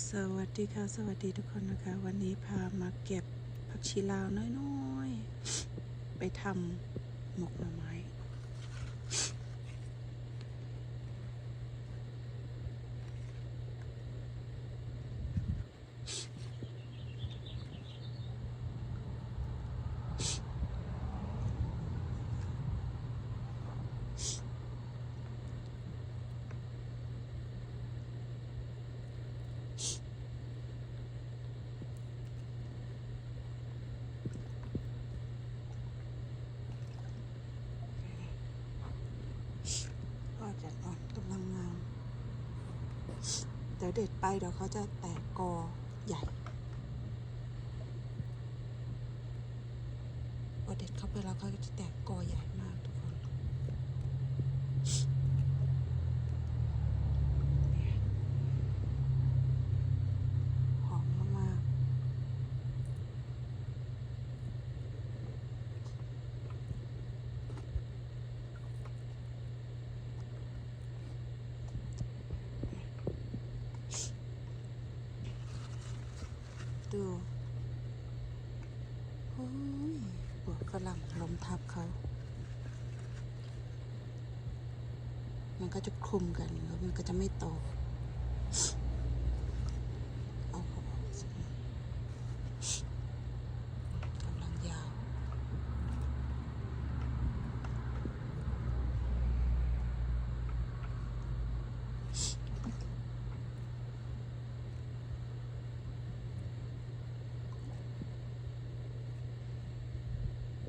สวัสดีค่ะ สวัสดีทุกคนนะคะ วันนี้พามาเก็บผักชีลาวน้อยๆ ไปทำหมกหน่อไม้ ก็จะอ่อนกำลังงาม เดี๋ยวเด็ดไปเดี๋ยวเขาจะแตกกอใหญ่พอเด็ดเข้าไปแล้วเขาจะแตกกอใหญ่มากทุกคนเนี่ยหอมมากๆ ดูโอ้ยปวดฝรั่งลมทับเขา มันก็จะคลุมกันแล้วมันก็จะไม่โต เอาเขาออกสิกำลังยาว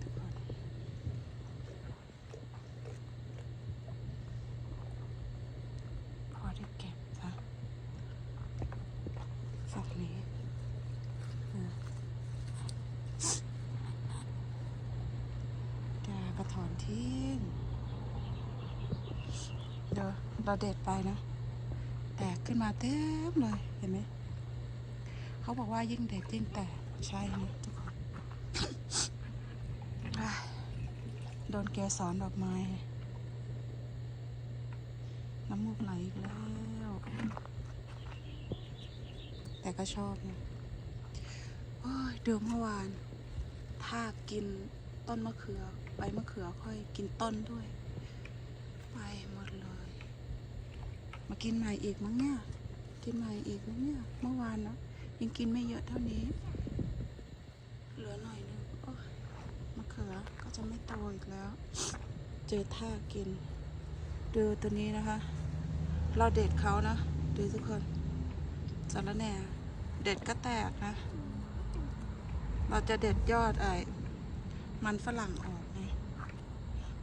ทุกคนพอได้เก็บค่ะฝั่งนี้อะแกกระ ถอนทิ้ง เดี๋ยวเราเด็ดไปนะ แตกขึ้นมาเต็มเลย เห็นไหม เขาบอกว่ายิ่งเด็ดยิ่งแตก ใช่นะทุกคน โดนแกสอนดอกไม้ น้ำมูกไหลอีกแล้ว แต่ก็ชอบนะโอ้ยเดิมเมื่อวาน ถ้ากินต้นมะเขือ ใบมะเขือค่อยกินต้นด้วย ไปหมดเลย มากินใหม่อีกมั้งเนี่ย กินใหม่อีกมั้งเนี่ย เมื่อวานนะยังกินไม่เยอะเท่านี้ เหลือหน่อยนึงโอ้ยมะเขือก็จะไม่โตอีกแล้ว เจอท่ากิน ดูตัวนี้นะคะ เราเด็ดเขานะ ดูทุกคนสารแหน่เด็ดก็แตกนะ เราจะเด็ดยอดไอ้มันฝรั่งออกไง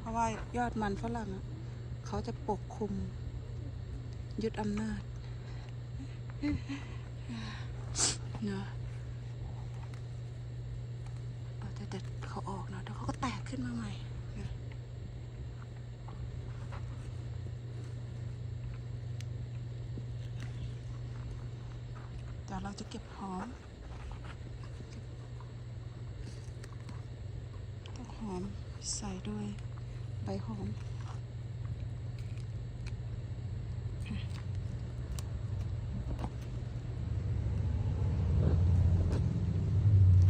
เพราะว่ายอดมันฝรั่งเขาจะปกคลุม ยึดอำนาจเนาะเราจะเด็ดเขาออกเนาะเดี๋ยวเขาก็แตกขึ้นมาใหม่นะเดี๋ยวเราจะเก็บหอมต้องหอมใส่ด้วย ใบหอม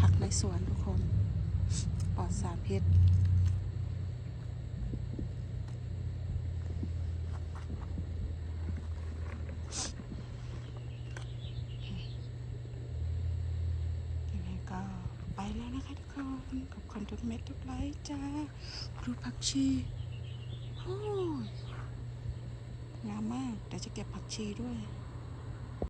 ผักในสวนทุกคน ปลอดสารพิษยังไงก็ไปแล้ว นะคะทุกคนขอบคุณทุกเม็ดทุกไลค์จ้ารูผักชีโอ้ยงามมากเดี๋ยวจะเก็บผักชีด้วย